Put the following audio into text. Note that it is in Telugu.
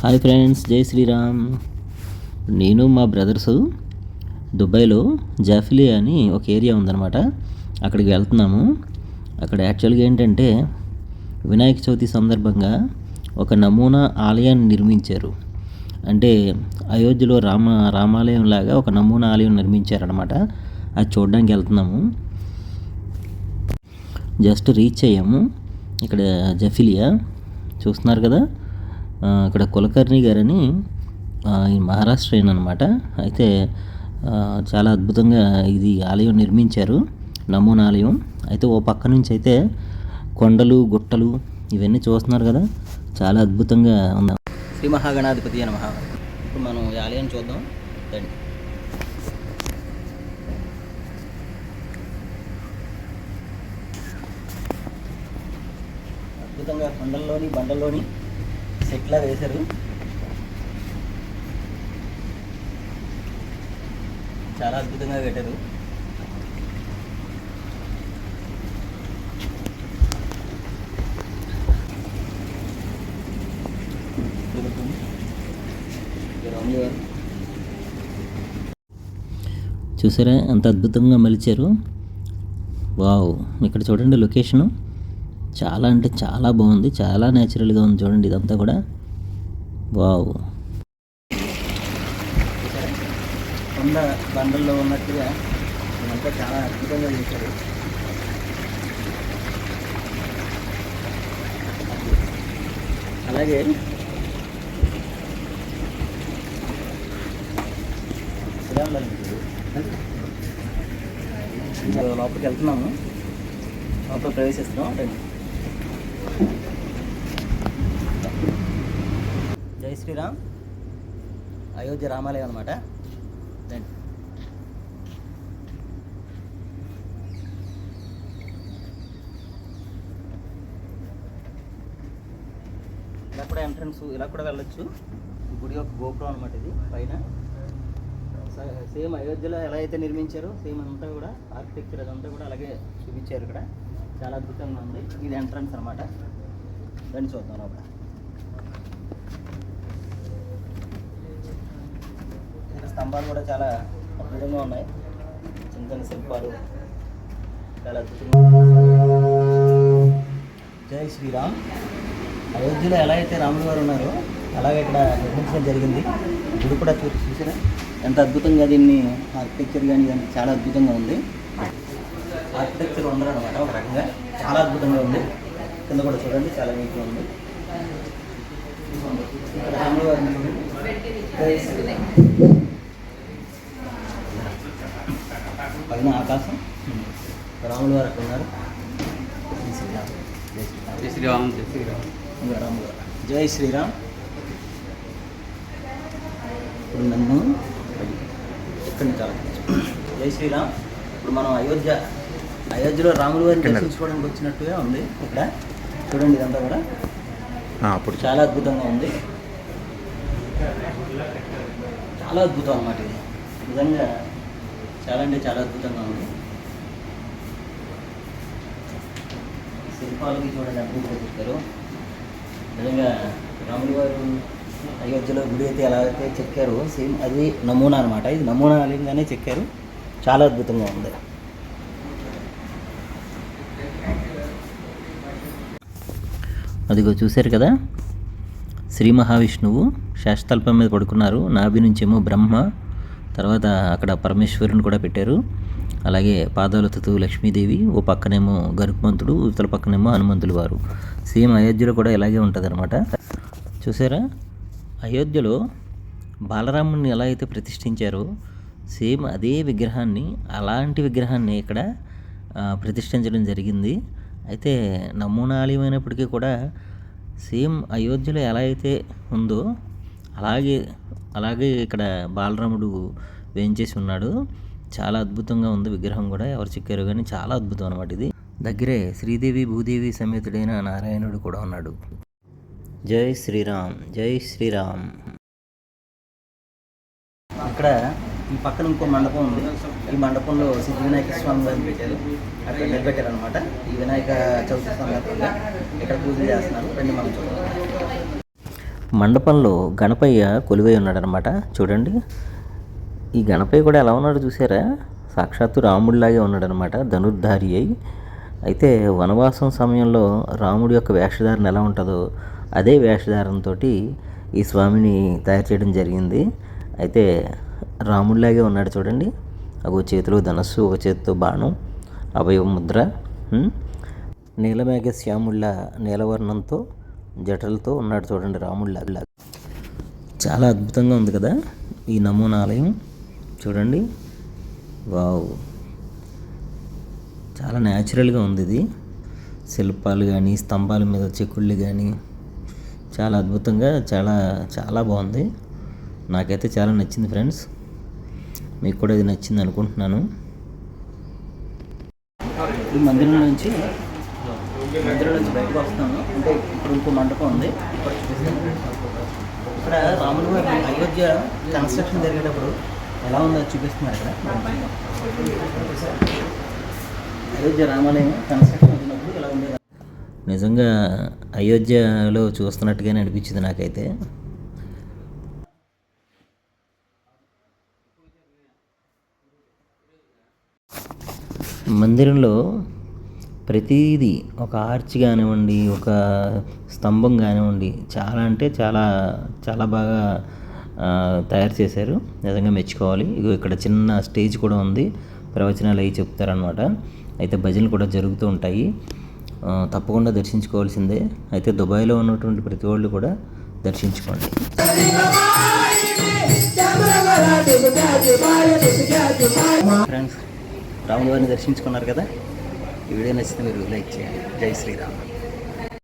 హాయ్ ఫ్రెండ్స్ జై శ్రీరామ్. నేను మా బ్రదర్స్ దుబాయ్లో జాఫిలీ అని ఒక ఏరియా ఉందన్నమాట. అక్కడికి వెళ్తున్నాము. అక్కడ యాక్చువల్గా ఏంటంటే వినాయక చవితి సందర్భంగా ఒక నమూనా ఆలయాన్ని నిర్మించారు. అంటే అయోధ్యలో రామ రామాలయం లాగా ఒక నమూనా ఆలయం నిర్మించారనమాట అది చూడడానికి వెళ్తున్నాము. జస్ట్ రీచ్ అయ్యాము. ఇక్కడ జఫిలియా. చూస్తున్నారు కదా? అక్కడ ఇక్కడ కులకర్ణి గారని ఈ మహారాష్ట్ర అనమాట అయితే చాలా అద్భుతంగా ఇది ఆలయం నిర్మించారు. నమూనా ఆలయం. అయితే ఓ పక్క నుంచి అయితే కొండలు గుట్టలు ఇవన్నీ చూస్తున్నారు కదా. చాలా అద్భుతంగా ఉంది. శ్రీ మహాగణాధిపతి అని మహా ఇప్పుడు మనం ఈ ఆలయం చూద్దాం. రండి. అద్భుతంగా కొండల్లోని బండల్లోని సెట్లా వేశారు. చాలా అద్భుతంగా కట్టారు. చూసారా? ఎంత అద్భుతంగా మలిచారు. వావ్. ఇక్కడ చూడండి లొకేషను. చాలా అంటే చాలా బాగుంది. చాలా న్యాచురల్గా ఉంది చూడండి ఇదంతా కూడా. వావ్. కొండ బండల్లో ఉన్నట్టుగా ఇదంతా చాలా అద్భుతంగా చేశారు. అలాగే లోపలికి వెళ్తున్నాము. లోపల ప్రవేశిస్తున్నాం రండి జై శ్రీరామ్ అయోధ్య రామాలయం అనమాట రండి. ఇలా కూడా ఎంట్రన్స్ ఇలా కూడా వెళ్ళొచ్చు. గుడి యొక్క గోపురం అనమాట ఇది పైన. సేమ్ అయోధ్యలో ఎలా అయితే నిర్మించారో సేమ్ అంతా కూడా ఆర్కిటెక్చర్ అదంతా కూడా అలాగే చూపించారు ఇక్కడ. చాలా అద్భుతంగా ఉంది. ఇది ఎంట్రన్స్ అనమాట దాన్ని చూద్దాం లోపల. స్తంభాలు కూడా చాలా అద్భుతంగా ఉన్నాయి. చిన్న చిన్న శిల్పాలు. చాలా అద్భుతంగా జై శ్రీరామ్. అయోధ్యలో ఎలా అయితే రాములు గారు ఉన్నారో అలాగే ఇక్కడ నిర్మించడం జరిగింది. గుడి కూడా చూసి చూసినా ఎంత అద్భుతంగా దీన్ని ఆర్కిటెక్చర్ కానీ కానీ చాలా అద్భుతంగా ఉంది. ఆర్కిటెక్చర్ ఉండరు అనమాట ఒక రకంగా. చాలా అద్భుతంగా ఉంది. కింద కూడా చూడండి చాలా నీట్గా ఉంది. ఇక్కడ రాములు గారు ఉన్నారు. జై శ్రీరామ్. పైన ఆకాశం. రాములు గారు అక్కడ ఉన్నారు? జై శ్రీరామ్. జై శ్రీరామ్ రాములు గారు. జై శ్రీరామ్. ఇప్పుడు నన్ను ఎక్కడి నుంచి ఆలోచించు. జై శ్రీరామ్. ఇప్పుడు మనం అయోధ్య అయోధ్యలో రాములు గారిని కింద. దర్శించుకోవడానికి వచ్చినట్టుగా ఉంది ఇక్కడ. చూడండి ఇదంతా కూడా. అప్పుడు చాలా అద్భుతంగా ఉంది. చాలా అద్భుతం అన్నమాట ఇది. నిజంగా చాలా అంటే చాలా అద్భుతంగా ఉంది. శిల్పాలకి చూడండి అద్భుతంగా చెప్పారు నిజంగా రాములు గారు అయోధ్యలో గుడి అయితే ఎలా అయితే చెక్కారు సేమ్ అది నమూనా అనమాట ఇది నమూనా లింగానే చెక్కారు. చాలా అద్భుతంగా ఉంది. అదిగో చూశారు కదా? శ్రీ మహావిష్ణువు శాస్త్రల్పం మీద పడుకున్నారు. నాభి నుంచేమో బ్రహ్మ తర్వాత అక్కడ పరమేశ్వరుని కూడా పెట్టారు. అలాగే పాదాలతో లక్ష్మీదేవి ఓ పక్కనేమో గరుత్మంతుడు ఇవతల పక్కనేమో హనుమంతులు వారు. సేమ్ అయోధ్యలో కూడా ఇలాగే ఉంటుంది చూసారా? అయోధ్యలో బాలరాముని ఎలా అయితే ప్రతిష్ఠించారో సేమ్ అదే విగ్రహాన్ని అలాంటి విగ్రహాన్ని ఇక్కడ ప్రతిష్ఠించడం జరిగింది. అయితే నమూనా ఆలయం అయినప్పటికీ కూడా సేమ్ అయోధ్యలో ఎలా అయితే ఉందో అలాగే అలాగే ఇక్కడ బాలరాముడు వేయించేసి ఉన్నాడు. చాలా అద్భుతంగా ఉంది విగ్రహం కూడా. ఎవరు చెక్కారు కానీ చాలా అద్భుతం అనమాట ఇది. దగ్గరే శ్రీదేవి భూదేవి సమేతుడైన నారాయణుడు కూడా ఉన్నాడు. జై శ్రీరామ్ జై శ్రీరామ్. ఇక్కడ ఈ పక్కన ఇంకో మండపం ఉంది. ఈ మండపంలో సిద్ధి వినాయక స్వామి వారిని పెట్టారు. అక్కడ నిలబెట్టారు అనమాట ఈ వినాయక చవితి సందర్భంగా ఇక్కడ పూజలు చేస్తున్నారు. రండి మనం చూడాలి మండపంలో గణపయ్య కొలువై ఉన్నాడనమాట చూడండి. ఈ గణపయ్య కూడా ఎలా ఉన్నాడో చూసారా? సాక్షాత్తు రాముడిలాగే ఉన్నాడనమాట ధనుర్ధారి అయి. అయితే వనవాసం సమయంలో రాముడి యొక్క వేషధారణ ఎలా ఉంటుందో అదే వేషధారణతో ఈ స్వామిని తయారు చేయడం జరిగింది. అయితే రాముడిలాగే ఉన్నాడు చూడండి. ఒక చేతిలో ధనస్సు ఒక చేతితో బాణం అభయ ముద్ర నీలమేఘ శ్యాముళ్ళ నీలవర్ణంతో జటలతో ఉన్నాడు చూడండి రాముళ్ళ చాలా అద్భుతంగా ఉంది కదా ఈ నమూనాలయం. చూడండి. వావ్. చాలా న్యాచురల్గా ఉంది ఇది. శిల్పాలు కానీ స్తంభాల మీద చెక్కుళ్ళు కానీ చాలా అద్భుతంగా చాలా చాలా బాగుంది. నాకైతే చాలా నచ్చింది ఫ్రెండ్స్. మీకు కూడా ఇది నచ్చింది అనుకుంటున్నాను. ఈ మందిరం నుంచి మందిరం నుంచి బయటకు వస్తున్నాను. అంటే ఇప్పుడు ఇంకో మండపం ఉంది. ఇక్కడ రాములు గారు అయోధ్య కన్స్ట్రక్షన్ జరిగేటప్పుడు ఎలా ఉందో చూపిస్తున్నారు ఇక్కడ. అయోధ్య రామాలయం కన్స్ట్రక్షన్ జరిగినప్పుడు ఎలా ఉండేది? నిజంగా అయోధ్యలో చూస్తున్నట్టుగానే అనిపించింది నాకైతే. మందిరంలో ప్రతిదీ ఒక ఆర్చ్ కానివ్వండి ఒక స్తంభం కానివ్వండి చాలా అంటే చాలా చాలా బాగా తయారు చేశారు. నిజంగా మెచ్చుకోవాలి. ఇగో ఇక్కడ చిన్న స్టేజ్ కూడా ఉంది. ప్రవచనాలు అవి చెప్తారనమాట అయితే భజనలు కూడా జరుగుతూ ఉంటాయి. తప్పకుండా దర్శించుకోవాల్సిందే. అయితే దుబాయ్లో ఉన్నటువంటి ప్రతి వాళ్ళు కూడా దర్శించుకోండి. ఫ్రెండ్స్ రాముల వారిని దర్శించుకున్నారు కదా? ఈ వీడియో నచ్చితే మీరు లైక్ చేయండి. జై శ్రీరామ్.